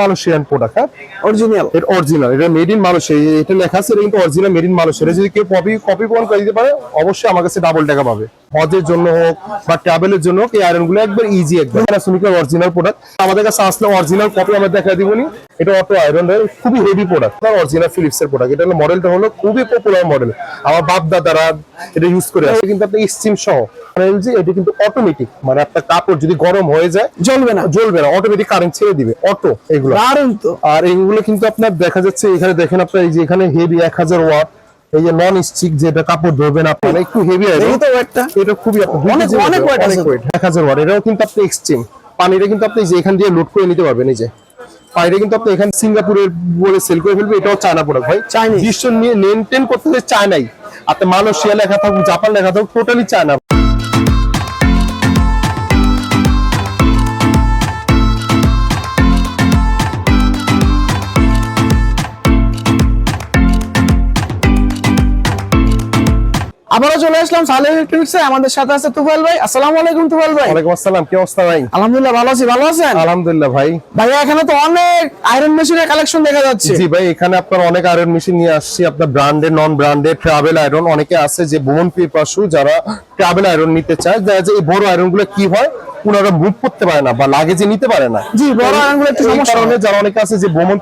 Malaysian product হ্যাঁ? Original এটা original এটা মেড ইন মালয়েশিয়া এটা লেখা আছে এটা কিন্তু অরিজিনাল মেড ইন মালয়েশিয়া। এটা যদি কেউ কপি কপি প্রমাণ করে দিতে পারে অবশ্যই আমার কাছে ডাবল টাকা পাবে। হজের জন্য হোক বা ট্রাভেলের জন্য হোক এই আয়রনগুলো একবার ইজি একবার। প্যানাসোনিকের অরিজিনাল প্রোডাক্ট আমাদের কাছে আসলে অরিজিনাল কপি আমরা দেখা দিবনি। এটা অটো আয়রন খুবই হেভি প্রোডাক্ট অরিজিনাল ফিলিপস এর প্রোডাক্ট এটা মডেলটা হলো খুবই পপুলার মডেল আমার বাপ দাদারা এটা ইউজ করে আসে কিন্তু আপনি স্টিম সহ। এলজি এটা কিন্তু অটোমেটিক মানে আপনার কাপড় যদি গরম হয়ে যায় জ্বলবে না। জ্বলবে না অটোমেটিক কারেন্ট ছেড়ে দিবে অটো এগুলো। দারুণ তো। আর এইগুলো কিন্তু আপনার দেখা যাচ্ছে এখানে দেখেন আপনার এই যে এখানে হেভি এক হাজার ওয়াট এই যে নন স্টিক যেটা কাপড় ধরবেন আপনার একটু হেভি এই তো একটা। এটা খুবই অনেক- অনেক weight আছে। এক হাজার ওয়াট এটাও কিন্তু আপনি এক্সট্রিম পানিটা কিন্তু আপনি যে এখান দিয়ে লোড করে নিতে পারবেন এই যে। পানিটা কিন্তু আপনি এখানে সিঙ্গাপুরের বলে সেল করে ফেলবে এটাও চায়না প্রোডাক্ট ভাই চাইনিজ বিশ্ব নিয়ে মেনটেন করতে হলে চায়নাই আপনি মালয়েশিয়া লেখা থাকুক জাপান লেখা থাকুক টোটালি চায়না আবারও চলে আসলাম সালে ইলেকট্রনিক্স আমাদের সাথে আছে তুফাইল ভাই। আসসালামু আলাইকুম তুফাইল ভাই। ওয়ালাইকুম আসসালাম কি অবস্থা ভাই? আলহামদুলিল্লাহ ভালো আছি ভালো আছেন? আলহামদুলিল্লাহ ভাই। ভাইয়া এখানে তো অনেক আয়রন মেশিনের কালেকশন দেখা যাচ্ছে। জি ভাই এখানে আপনার অনেক আয়রন মেশিন নিয়ে আসছি। আপনার branded non branded travel iron অনেকে আছে যে বোন পিপাসু যারা ট্রাভেল আয়রন নিতে চায় দেখা যায় এই বড় আয়রনগুলো কি হয় ওনারা মুভ করতে পারে না বা লাগেজে নিতে পারে না। জি, বড় একটু সমস্যা। কারণে যারা অনেকে আছে যে ভ্রমণ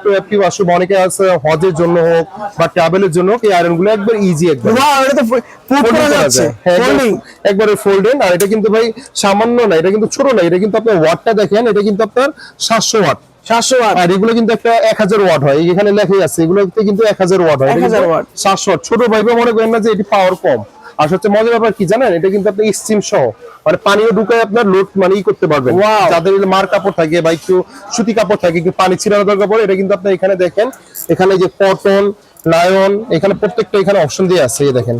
বা অনেকে আছে হজের জন্য হোক বা ট্রাভেলের জন্য হোক এই আয়রনগুলো একবার ইজি একবার। ওয়াও এটা তো ফুট করা করা যাচ্ছে। হ্যাঁ, ফোল্ডিং একবার- একবারে ফোল্ডেন আর এটা কিন্তু ভাই সামান্য না এটা কিন্তু ছোট না এটা কিন্তু আপনার ওয়াটটা দেখেন এটা কিন্তু আপনার সাতশো ওয়াট 700 ওয়াট আর এগুলো কিন্তু একটা এক হাজার ওয়াট হয় এখানে লেখাই আছে এগুলোতে কিন্তু এক হাজার ওয়াট হয় 1000 watt। সাতশো ওয়াট ছোট ভাইবে মনে করেন না যে এটি পাওয়ার কম। আর মজার ব্যাপার কি জানেন এটা কিন্তু আপনি স্টিম সহ। মানে পানিও ঢুকায় আপনার লোড মানে ই করতে পারবেন। যাদের মার কাপড় থাকে বা একটু সুতি কাপড় থাকে একটু পানি ছিটানো দরকার পড়ে এটা কিন্তু আপনি এখানে দেখেন এখানে যে কটন লায়ন এখানে প্রত্যেকটা এখানে অপশন দিয়ে আছে এই দেখেন।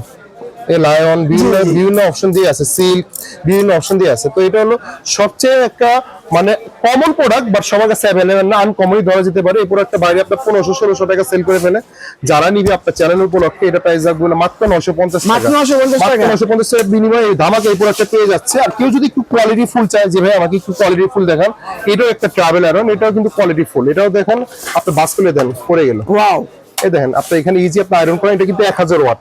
এই লায়ন বিভিন্ন বিভিন্ন অপশন দিয়ে আছে সিল্ক বিভিন্ন অপশন দিয়ে আছে। তো এটা হলো সবচেয়ে একটা মানে কমন প্রোডাক্ট বাট সবার কাছে অ্যাভেলেবেল না আনকমনই ধরা যেতে পারে। এই প্রোডাক্টটা বাইরে আপনার পনেরোশো ষোলোশো টাকা সেল করে ফেলে। যারা নিবে আপনার চ্যানেল উপলক্ষে এটা প্রাইস রাখবে মাত্র নশো পঞ্চাশ মাত্র টাকা 950 টাকা। নশো পঞ্চাশ টাকার বিনিময়ে এই ধামাকে এই প্রোডাক্টটা পেয়ে যাচ্ছে। আর কেউ যদি একটু কোয়ালিটি ফুল চায় যে ভাই আমাকে একটু কোয়ালিটি ফুল দেখান এটাও একটা ট্রাভেল আয়রন এটাও কিন্তু কোয়ালিটি ফুল এটাও দেখেন আপনি বাস খুলে দেন পড়ে গেল। ওয়াও এই দেখেন আপনি এখানে ইজি আপনি আয়রন করেন এটা কিন্তু এক হাজার ওয়াট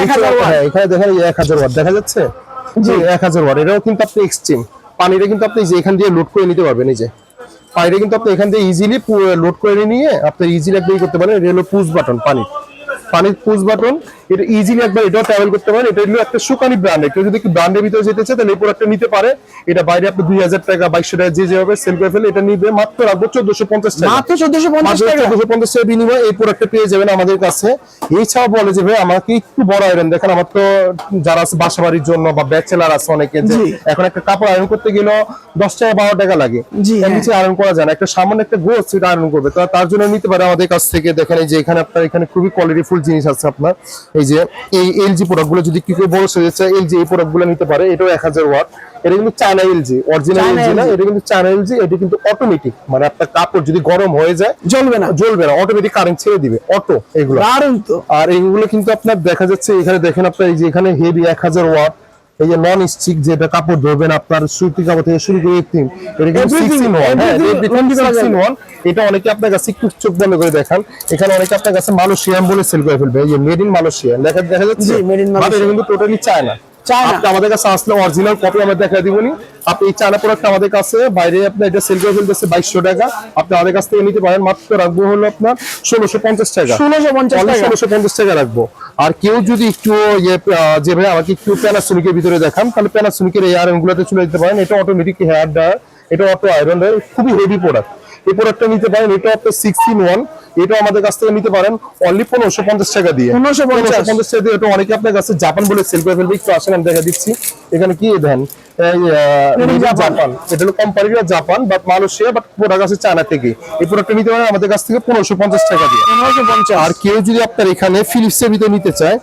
1000 watt? হ্যাঁ এখানে দেখেন এক হাজার ওয়াট দেখা যাচ্ছে? জি। এক হাজার ওয়াট এটাও কিন্তু আপনি এক্সট্রিম পানিটা কিন্তু আপনি যে এখান দিয়ে লোড করে নিতে পারবেন, এই যে। পানিটা কিন্তু আপনি এখান দিয়ে ইজিলি লোড করে নিয়ে আপনি ইজিলি আপনি করতে পারেন, এটা হলো পুশ বাটন পানি। পানির পুশ বাটন এটা ইজিলি একবার এটাও ট্রাভেল করতে পারেন। এটা হলো একটা সুকানি ব্র্যান্ড কেউ যদি ব্র্যান্ডের ভিতরে যেতে চায় তাহলে এই প্রোডাক্টটা নিতে পারে। এটা বাইরে আপনি দুই হাজার টাকা বাইশশো টাকা যে যেভাবে সেল করে ফেলে এটা নিবে মাত্র রাখব চোদ্দশো পঞ্চাশ টাকা। মাত্র 1450 মাত্র টাকা? 1450 টাকার বিনিময়ে এই প্রোডাক্টটা পেয়ে যাবেন আমাদের কাছে। এছাড়াও বলে যে ভাই আমাকে একটু বড় আয়রন দেখেন। আমার তো যারা আছে বাসা বাড়ির জন্য বা ব্যাচেলার আছে অনেকে যে এখন একটা কাপড় আয়রন করতে গেলেও দশ টাকা বারো টাকা লাগে। এর হ্যাঁ। নিচে আয়রন করা যায় না। একটা সামান্য একটা গোছ সেটা আয়রন করবে। তার জন্য নিতে পারে আমাদের কাছ থেকে। দেখেন এই যে এখানে আপনার এখানে খুবই কোয়ালিটিফুল জিনিস আছে আপনার। এই যে এই এলজি প্রোডাক্টগুলো যদি কি কেউ বড় সাইজের চায় এলজি এই প্রোডাক্টগুলো নিতে পারে এটাও এক হাজার ওয়াট এটা কিন্তু চায়না এলজি অরিজিনাল এলজি না এটা কিন্তু চায়না এলজি এটা কিন্তু অটোমেটিক মানে আপনার কাপড় যদি গরম হয়ে যায় জ্বলবে না। জ্বলবে না অটোমেটিক কারেন্ট ছেড়ে দিবে অটো এগুলো। আর এইগুলো কিন্তু আপনার দেখা যাচ্ছে এখানে দেখেন আপনার এই যে এখানে হেভি এক হাজার ওয়াট এই যে নন স্টিক যেটা কাপড় ধরবেন আপনার সুতি কাপড় থেকে শুরু করে এভরিথিং এটা কিন্তু সিক্স ইন ওয়ান everything রঙিন করা সিক্স ইন ওয়ান এটা অনেকে আপনার কাছে একটু চোখ বন্ধ করে দেখান। এখানে অনেকে আপনার কাছে মালয়েশিয়ান বলে সেল করে ফেলবে এই যে মেড ইন মালয়েশিয়া দেখা দেখা যাচ্ছে? made in But কিন্তু টোটালি চায়না আমাদের কাছে আসলে অরিজিনাল কপি আমরা দেখা দিবনি আপনি এই চায়না প্রোডাক্ট আমাদের কাছে বাইরে আপনি এটা সেল করে ফেলতেছে বাইশশো টাকা। আপনি আমাদের কাছ থেকে নিতে পারেন মাত্র রাখব হলো আপনার ষোলোশো পঞ্চাশ টাকা। 1650 টাকা। ষোলোশো পঞ্চাশ টাকা রাখব। আর কেউ যদি একটু ইয়ে যে ভাই আমাকে একটু প্যানাসোনিকের ভিতরে দেখান তাহলে প্যানাসোনিকের এই আয়রন গুলোতে চলে যেতে পারেন। এটা অটোমেটিক হেয়ার ড্রায়ার এটা অটো আয়রন ড্রায়ার খুবই হেভি প্রোডাক্ট এই প্রোডাক্টটা নিতে পারেন এটা আপনার সিক্স ইন ওয়ান এটা আমাদের কাছ থেকে নিতে পারেন অনলি পনেরোশো পঞ্চাশ টাকা দিয়ে। পনেরোশো পঞ্চাশ। টাকা দিয়ে এটা অনেকে আপনার কাছে জাপান বলে সেল করে ফেলবে একটু আসেন আমি দেখা দিচ্ছি। এখানে কি দেন এই, আহ, made in জাপান এটা হলো কোম্পানিটা Japan but Malaysia but product আছে চায়না থেকে। এই প্রোডাক্টটা নিতে পারেন আমাদের কাছ থেকে পনেরোশো পঞ্চাশ টাকা দিয়ে। আর কেউ যদি আপনার এখানে ভিতরে নিতে চায়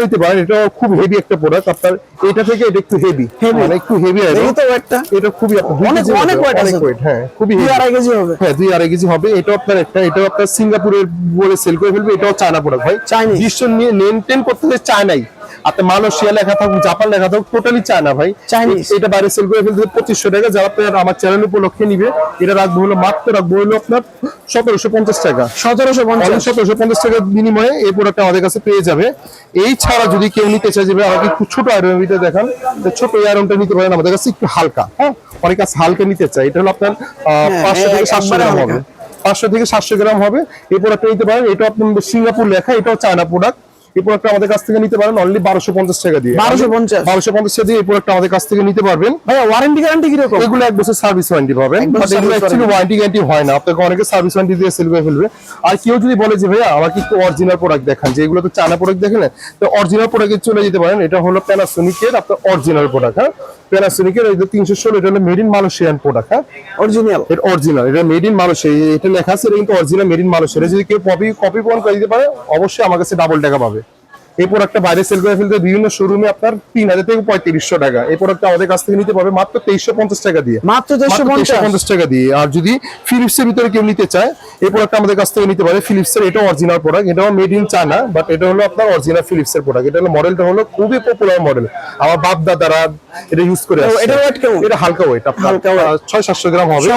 নিতে পারেন। এটা খুব হেভি একটা প্রোডাক্ট আপনার এটা থেকে এটা একটু হেভি মানে একটু হেভি এটা খুবই অনেক- অনেক আছে। হ্যাঁ খুবই দুই heavy। আড়াই কেজি হবে। হ্যাঁ দুই আড়াই কেজি হবে। এটা আপনার একটা এটাও আপনার সিঙ্গাপুরের বলে সেল করে ফেলবে। এটাও চায়না প্রোডাক্ট ভাই Chinese। বিশ্ব নিয়ে মেনটেন করতে চায়নাই আপনি মালয়েশিয়া লেখা থাকুক জাপান লেখা থাকুক টোটালি চায়না ভাই। Chinese। এটা বাইরে সেল করে ফেলতে পঁচিশশো টাকা যারা আপনার আমার চ্যানেল উপলক্ষে নিবে এটা রাখব হলো মাত্র রাখব হলো আপনার সতেরোশো পঞ্চাশ টাকা। সতেরোশো পঞ্চাশ। সতেরোশো পঞ্চাশ টাকার বিনিময়ে এই প্রোডাক্ট আমাদের কাছে পেয়ে যাবে। এই ছাড়া যদি কেউ নিতে চায় যে ভাই আমাকে একটু ছোট আয়রনের ভিতরে দেখান ছোট আয়রনটা নিতে পারেন আমাদের কাছে একটু হালকা হ্যাঁ? অনেক কাছে হালকা নিতে চায় এটা হলো আপনার আহ, পাঁচশো থেকে সাতশো গ্রাম হবে। পাঁচশো থেকে সাতশো গ্রাম হবে। এই প্রোডাক্টটা নিতে পারেন এটা আপনার সিঙ্গাপুর লেখা এটাও চায়না প্রোডাক্ট এই প্রোডাক্টটা আমাদের কাছ থেকে নিতে পারেন অনলি বারোশো পঞ্চাশ টাকা দিয়ে। 1250 বারোশো পঞ্চাশ টাকা দিয়ে এই প্রোডাক্ট আমাদের কাছ থেকে নিতে পারবেন। ভাইয়া ওয়ারেন্টি গ্যারান্টি কীরকম? এগুলো এক বছর সার্ভিস ওয়ারেন্টি পাবেন। বাট এগুলো অ্যাকচুয়ালি ওয়ারেন্টি গ্যারান্টি হয় না। আপনাকে অনেকে সার্ভিস ওয়ারেন্টি দিয়ে সেল করে ফেলবে। আর কেউ যদি বলে যে ভাইয়া আমাকে একটু অরিজিনাল প্রোডাক্ট দেখান যে এগুলো তো চায়না প্রোডাক্ট দেখেন না, তো অরিজিনাল প্রোডাক্টে চলে যেতে পারেন। এটা হলো প্যানাসোনিকের আপনার অরিজিনাল প্রোডাক্ট হ্যাঁ? প্যানাসোনিকের এই যে তিনশো ষোলো এটা হলো মেড ইন মালয়েশিয়ান প্রোডাক্ট হ্যাঁ? অরিজিনাল এটা অরিজিনাল এটা মেড ইন মালয়েশিয়া এটা লেখা আছে এটা কিন্তু অরিজিনাল মেড ইন মালয়েশিয়া যদি কেউ কপি কপি প্রমাণ করে দিতে পারে অবশ্যই আমার কাছে ডাবল টাকা পাবে। এই প্রোডাক্টটা বাইরে সেল করে ফেলতে বিভিন্ন শোরুমে আপনার তিন হাজার থেকে পঁয়ত্রিশশো টাকা। এই প্রোডাক্টটা আমাদের কাছ থেকে নিতে পারবে মাত্র তেইশশো পঞ্চাশ টাকা দিয়ে। মাত্র দেড়শো পঞ্চাশ? টাকা দিয়ে। আর যদি ফিলিপসের ভিতরে কেউ নিতে চায় এই প্রোডাক্ট আমাদের কাছ থেকে নিতে পারে ফিলিপসের এটা অরিজিনাল প্রোডাক্ট এটাও মেড ইন চায়না বাট এটা হলো আপনার অরিজিনাল ফিলিপসের প্রোডাক্ট এটা হলো মডেলটা হলো খুবই পপুলার মডেল আমার বাপ দাদারা এটা ইউজ করে কেমন? এটা হালকা ওয়েট আপনার হালকা ছয় সাতশো গ্রাম হবে।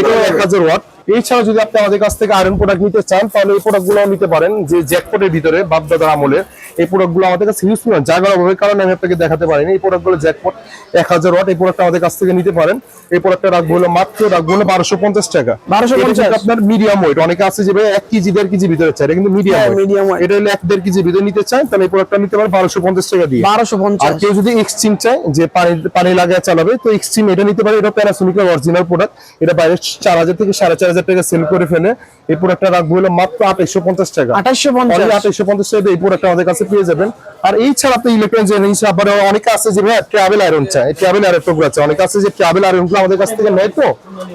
এটা এক হাজার ওয়াট এছাড়া যদি আপনি আমাদের কাছ থেকে আয়রন প্রোডাক্ট নিতে চান তাহলে এই প্রোডাক্টগুলো নিতে পারেন যে জ্যাকপটের ভিতরে বাপ দাদার আমলের। এই প্রোডাক্টগুলো আমাদের কাছে ইউজ করেন জায়গার অভাবের কারণে আমি আপনাকে দেখাতে পারিনি। এই প্রোডাক্টগুলো জ্যাকপট এক হাজার ওয়াট এই প্রোডাক্ট আমাদের কাছ থেকে নিতে পারেন। এই প্রোডাক্টটা রাখব হলো মাত্র রাখব হলো বারোশো পঞ্চাশ টাকা। 1250 এটা কিন্তু আপনার মিডিয়াম ওয়েট অনেকে আছে যে ভাই এক কেজি দেড় কেজি ভিতরে চাই এটা কিন্তু মিডিয়াম হ্যাঁ, medium এটা হলো এক দেড় কেজি ভিতরে নিতে চান তাহলে এই প্রোডাক্টটা নিতে পারেন বারোশো পঞ্চাশ টাকা দিয়ে। বারোশো পঞ্চাশ। আর কেউ যদি এক্সট্রিম চায় যে পানি পানি লাগায় চালাবে তো এক্সট্রিম এটা নিতে পারে। এটা প্যানাসোনিকের অরিজিনাল প্রোডাক্ট এটা বাইরে চার হাজার থেকে সাড়ে চার হাজার টাকা সেল করে ফেলে এই প্রোডাক্টটা রাখব হলো মাত্র আঠাইশো পঞ্চাশ টাকা। আঠাশশো পঞ্চাশ। আঠাইশো পঞ্চাশ টাকা এই প্রোডাক্টটা আমাদের কাছে পেয়ে যাবেন। আর এই ছাড়া আপনি ইলেকট্রনিক জিনিস আবার অনেকে আছে যে ভাই ট্রাভেল আয়রন চায় ট্রাভেল আয়রন আছে। অনেকে আছে যে ট্রাভেল আয়রনগুলো আমাদের কাছ থেকে নেয় তো।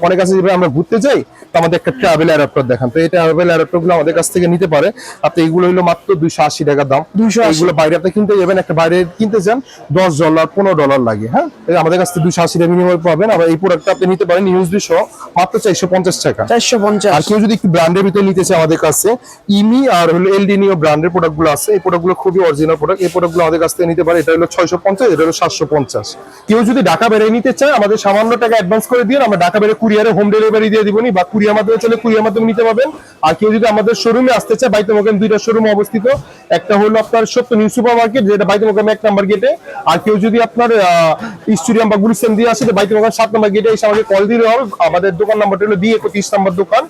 অনেক আছে যে আমরা ঘুরতে যাই তো আমাদের একটা ট্রাভেল অ্যাডাপ্টার দেখান। তো এই ট্রাভেল অ্যাডাপ্টারগুলো আমাদের কাছ থেকে নিতে পারে। আপনি এইগুলো হলো মাত্র দুইশো আশি টাকা দাম। 280 এইগুলো বাইরে আপনি কিনতে যাবেন একটা বাইরে কিনতে যান দশ ডলার পনেরো ডলার লাগে হ্যাঁ? আমাদের কাছ থেকে দুইশো আশি টাকা মিনিমাম পাবেন। আবার এই প্রোডাক্টটা আপনি নিতে পারেন ইউএসবি সহ মাত্র চারশো পঞ্চাশ টাকা। আমাদের অরিজিনাল প্রোডাক্ট কেউ যদি বেড়ে নিতে চায়, আমাদের সামান্য টাকা কুরিয়ারে হোম ডেলিভারি দিয়ে দিবনি বা কুরিয়ার মাধ্যমে চলে কুরিয়ার মাধ্যমে নিতে পারবেন। আর কেউ যদি আমাদের শোরুমে আসতে চায়, বাইতে মোকাম দুইটা শোরুম অবস্থিত। একটা হলো আপনার সত্য নিউ সুপার মার্কেট যেটা বাইতে মোকাম এক নাম্বার গেটে আর কেউ যদি আপনার স্টুডিয়াম বা গুলিস্তান দিয়ে আসে বাইতে মোকাম সাত নাম্বার গেটে এসে আমাকে কল দিলে হবে। আমাদের দোকান নাম্বারটা হলো বি একত্রিশ দোকান।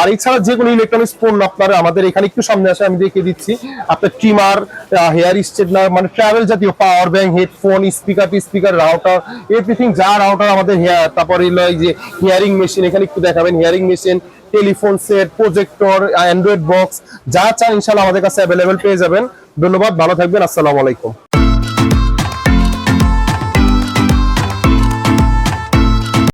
আর এছাড়া যে কোনো ইলেকট্রনিক্স পণ্য আপনার আমাদের এখানে একটু সামনে আসে, আমি দেখিয়ে দিচ্ছি। আপনার ট্রিমার হেয়ার স্ট্রেটনার মানে ট্রাভেল জাতীয় power bank headphone speaker speaker router everything যা রাউটার আমাদের হেয়ার তারপরে যে হিয়ারিং মেশিন এখানে একটু দেখাবেন hearing machine telephone set projector android box যা চান ইনশাল্লাহ আমাদের কাছে অ্যাভেলেবেল পেয়ে যাবেন। ধন্যবাদ, ভালো থাকবেন, আসসালামু আলাইকুম।